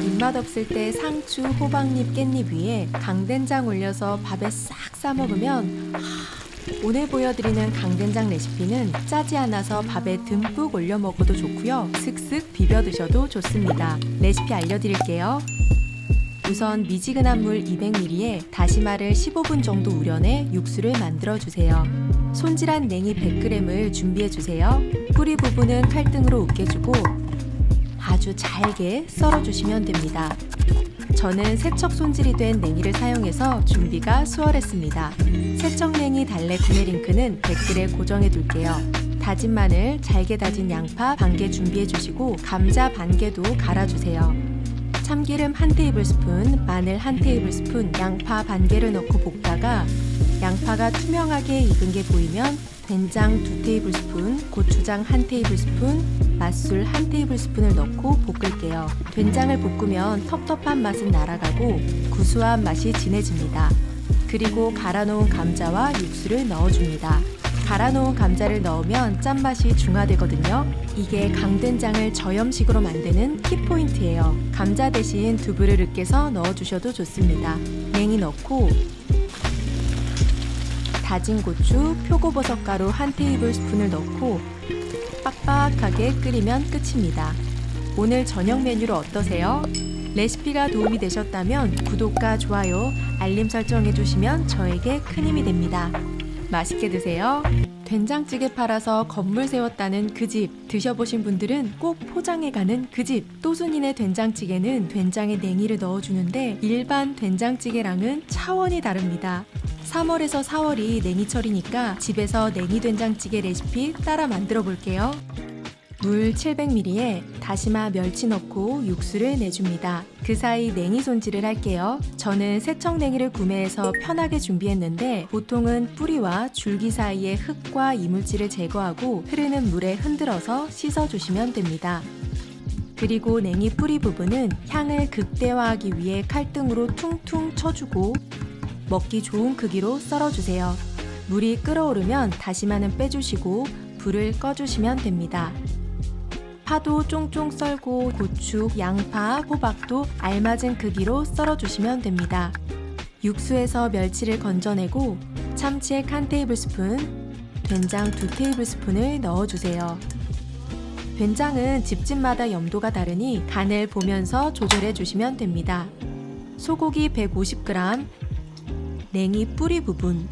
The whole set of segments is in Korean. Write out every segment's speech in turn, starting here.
입맛 없을 때 상추, 호박잎, 깻잎 위에 강된장 올려서 밥에 싹 싸 먹으면 하, 오늘 보여드리는 강된장 레시피는 짜지 않아서 밥에 듬뿍 올려 먹어도 좋고요. 슥슥 비벼 드셔도 좋습니다. 레시피 알려드릴게요. 우선 미지근한 물 200ml에 다시마를 15분 정도 우려내 육수를 만들어 주세요. 손질한 냉이 100g을 준비해 주세요. 뿌리 부분은 칼등으로 으깨주고 아주 잘게 썰어 주시면 됩니다. 저는 세척 손질이 된 냉이를 사용해서 준비가 수월했습니다. 세척 냉이 달래 구매 링크는 댓글에 고정해 둘게요. 다진 마늘, 잘게 다진 양파 반 개 준비해 주시고 감자 반 개도 갈아 주세요. 참기름 한 테이블스푼, 마늘 한 테이블스푼, 양파 반 개를 넣고 볶다가 양파가 투명하게 익은 게 보이면 된장 두 테이블스푼, 고추장 한 테이블스푼, 맛술 한 테이블스푼을 넣고 볶을게요. 된장을 볶으면 텁텁한 맛은 날아가고 구수한 맛이 진해집니다. 그리고 갈아놓은 감자와 육수를 넣어줍니다. 갈아놓은 감자를 넣으면 짠맛이 중화되거든요. 이게 강된장을 저염식으로 만드는 키포인트예요. 감자 대신 두부를 으깨서 넣어주셔도 좋습니다. 냉이 넣고 다진 고추, 표고버섯 가루 한 테이블 스푼을 넣고 빡빡하게 끓이면 끝입니다. 오늘 저녁 메뉴로 어떠세요? 레시피가 도움이 되셨다면 구독과 좋아요, 알림 설정해 주시면 저에게 큰 힘이 됩니다. 맛있게 드세요. 된장찌개 팔아서 건물 세웠다는 그 집 드셔보신 분들은 꼭 포장해 가는 그 집 또순이네 된장찌개는 된장에 냉이를 넣어주는데 일반 된장찌개랑은 차원이 다릅니다. 3월에서 4월이 냉이철이니까 집에서 냉이 된장찌개 레시피 따라 만들어 볼게요. 물 700ml에 다시마 멸치 넣고 육수를 내줍니다. 그 사이 냉이 손질을 할게요. 저는 세척 냉이를 구매해서 편하게 준비했는데 보통은 뿌리와 줄기 사이의 흙과 이물질을 제거하고 흐르는 물에 흔들어서 씻어주시면 됩니다. 그리고 냉이 뿌리 부분은 향을 극대화하기 위해 칼등으로 퉁퉁 쳐주고 먹기 좋은 크기로 썰어주세요. 물이 끓어오르면 다시마는 빼주시고 불을 꺼주시면 됩니다. 파도 쫑쫑 썰고 고추, 양파, 호박도 알맞은 크기로 썰어주시면 됩니다. 육수에서 멸치를 건져내고 참치액 한 테이블스푼, 된장 두 테이블스푼을 넣어주세요. 된장은 집집마다 염도가 다르니 간을 보면서 조절해 주시면 됩니다. 소고기 150g, 냉이 뿌리 부분,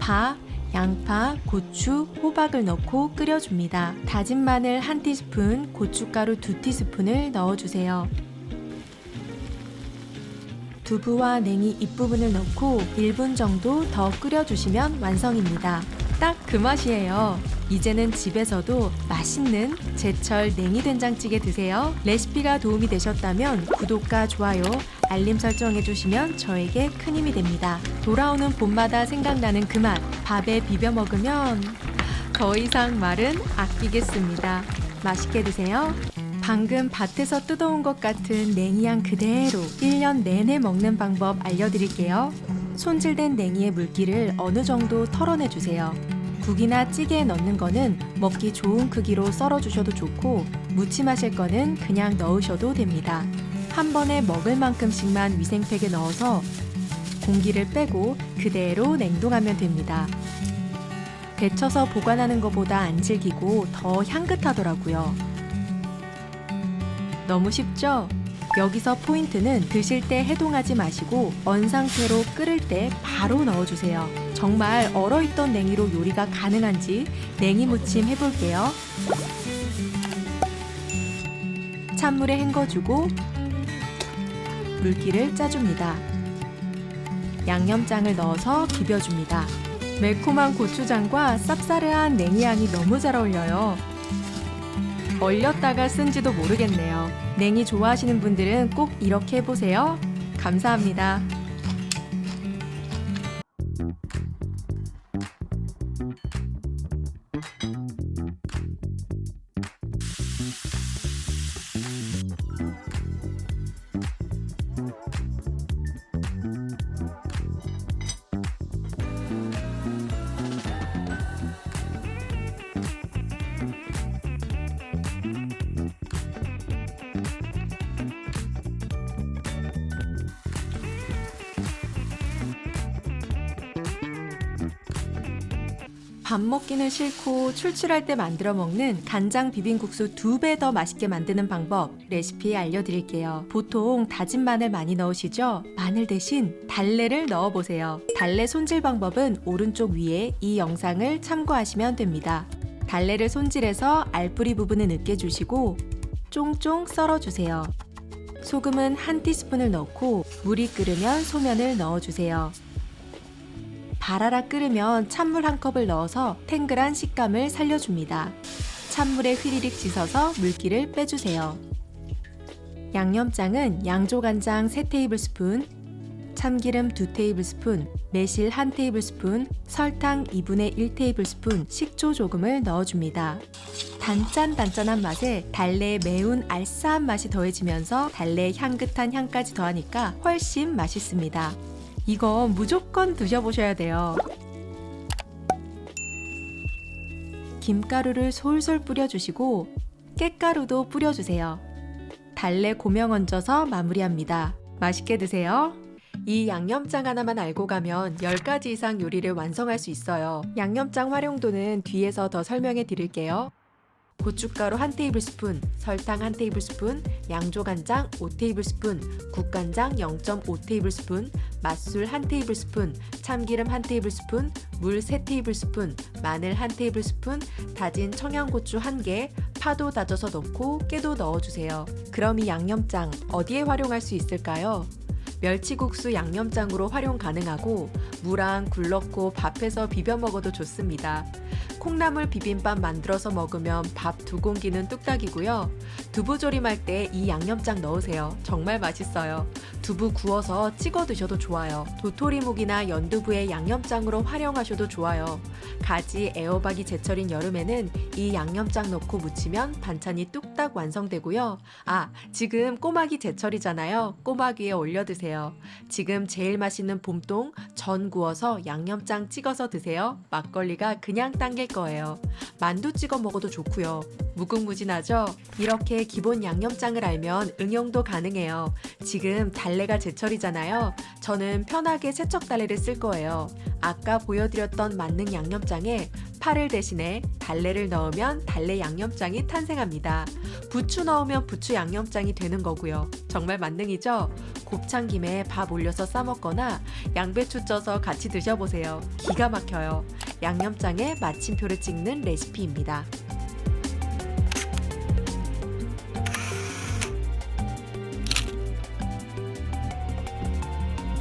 파, 양파, 고추, 호박을 넣고 끓여줍니다. 다진 마늘 한 티스푼, 고춧가루 두 티스푼을 넣어주세요. 두부와 냉이 잎부분을 넣고 1분 정도 더 끓여주시면 완성입니다. 딱 그 맛이에요. 이제는 집에서도 맛있는 제철 냉이 된장찌개 드세요. 레시피가 도움이 되셨다면 구독과 좋아요, 알림 설정해 주시면 저에게 큰 힘이 됩니다. 돌아오는 봄마다 생각나는 그 맛, 밥에 비벼 먹으면 더 이상 말은 아끼겠습니다. 맛있게 드세요. 방금 밭에서 뜯어온 것 같은 냉이향 그대로 1년 내내 먹는 방법 알려드릴게요. 손질된 냉이의 물기를 어느 정도 털어내 주세요. 국이나 찌개에 넣는 거는 먹기 좋은 크기로 썰어 주셔도 좋고 무침하실 거는 그냥 넣으셔도 됩니다. 한 번에 먹을 만큼씩만 위생팩에 넣어서 공기를 빼고 그대로 냉동하면 됩니다. 데쳐서 보관하는 것보다 안 질기고 더 향긋하더라고요. 너무 쉽죠? 여기서 포인트는 드실 때 해동하지 마시고 언 상태로 끓을 때 바로 넣어주세요. 정말 얼어있던 냉이로 요리가 가능한지 냉이 무침 해볼게요. 찬물에 헹궈주고 물기를 짜줍니다. 양념장을 넣어서 비벼줍니다. 매콤한 고추장과 쌉싸르한 냉이향이 너무 잘 어울려요. 얼렸다가 쓴지도 모르겠네요. 냉이 좋아하시는 분들은 꼭 이렇게 해보세요. 감사합니다. 밥 먹기는 싫고 출출할 때 만들어 먹는 간장 비빔국수 두 배 더 맛있게 만드는 방법 레시피 알려드릴게요. 보통 다진 마늘 많이 넣으시죠? 마늘 대신 달래를 넣어보세요. 달래 손질 방법은 오른쪽 위에 이 영상을 참고하시면 됩니다. 달래를 손질해서 알뿌리 부분을 으깨주시고 쫑쫑 썰어주세요. 소금은 한 티스푼을 넣고 물이 끓으면 소면을 넣어주세요. 바라라 끓으면 찬물 한 컵을 넣어서 탱글한 식감을 살려줍니다. 찬물에 휘리릭 씻어서 물기를 빼주세요. 양념장은 양조간장 3테이블스푼, 참기름 2테이블스푼, 매실 1테이블스푼, 설탕 2분의 1테이블스푼, 식초 조금을 넣어줍니다. 단짠단짠한 맛에 달래의 매운 알싸한 맛이 더해지면서 달래의 향긋한 향까지 더하니까 훨씬 맛있습니다. 이거 무조건 드셔보셔야 돼요. 김가루를 솔솔 뿌려주시고 깨가루도 뿌려주세요. 달래 고명 얹어서 마무리합니다. 맛있게 드세요. 이 양념장 하나만 알고 가면 10가지 이상 요리를 완성할 수 있어요. 양념장 활용도는 뒤에서 더 설명해 드릴게요. 고춧가루 1테이블스푼, 설탕 1테이블스푼, 양조간장 5테이블스푼, 국간장 0.5테이블스푼, 맛술 1테이블스푼, 참기름 1테이블스푼, 물 3테이블스푼, 마늘 1테이블스푼, 다진 청양고추 1개, 파도 다져서 넣고 깨도 넣어주세요. 그럼 이 양념장 어디에 활용할 수 있을까요? 멸치국수 양념장으로 활용 가능하고 무랑 굴 넣고 밥해서 비벼 먹어도 좋습니다. 콩나물 비빔밥 만들어서 먹으면 밥 두 공기는 뚝딱이고요. 두부 조림할 때 이 양념장 넣으세요. 정말 맛있어요. 두부 구워서 찍어 드셔도 좋아요. 도토리묵이나 연두부의 양념장으로 활용하셔도 좋아요. 가지, 애호박이 제철인 여름에는 이 양념장 넣고 무치면 반찬이 뚝딱 완성되고요. 아, 지금 꼬막이 제철이잖아요. 꼬막 위에 올려 드세요. 지금 제일 맛있는 봄동 전 구워서 양념장 찍어서 드세요. 막걸리가 그냥 당길 거예요. 만두 찍어 먹어도 좋고요. 무궁무진하죠? 이렇게 기본 양념장을 알면 응용도 가능해요. 지금 달래가 제철이잖아요. 저는 편하게 세척 달래를 쓸 거예요. 아까 보여드렸던 만능 양념장에 파를 대신에 달래를 넣으면 달래 양념장이 탄생합니다. 부추 넣으면 부추 양념장이 되는 거고요. 정말 만능이죠? 곱창 김에 밥 올려서 싸먹거나 양배추 쪄서 같이 드셔보세요. 기가 막혀요. 양념장에 마침표를 찍는 레시피입니다.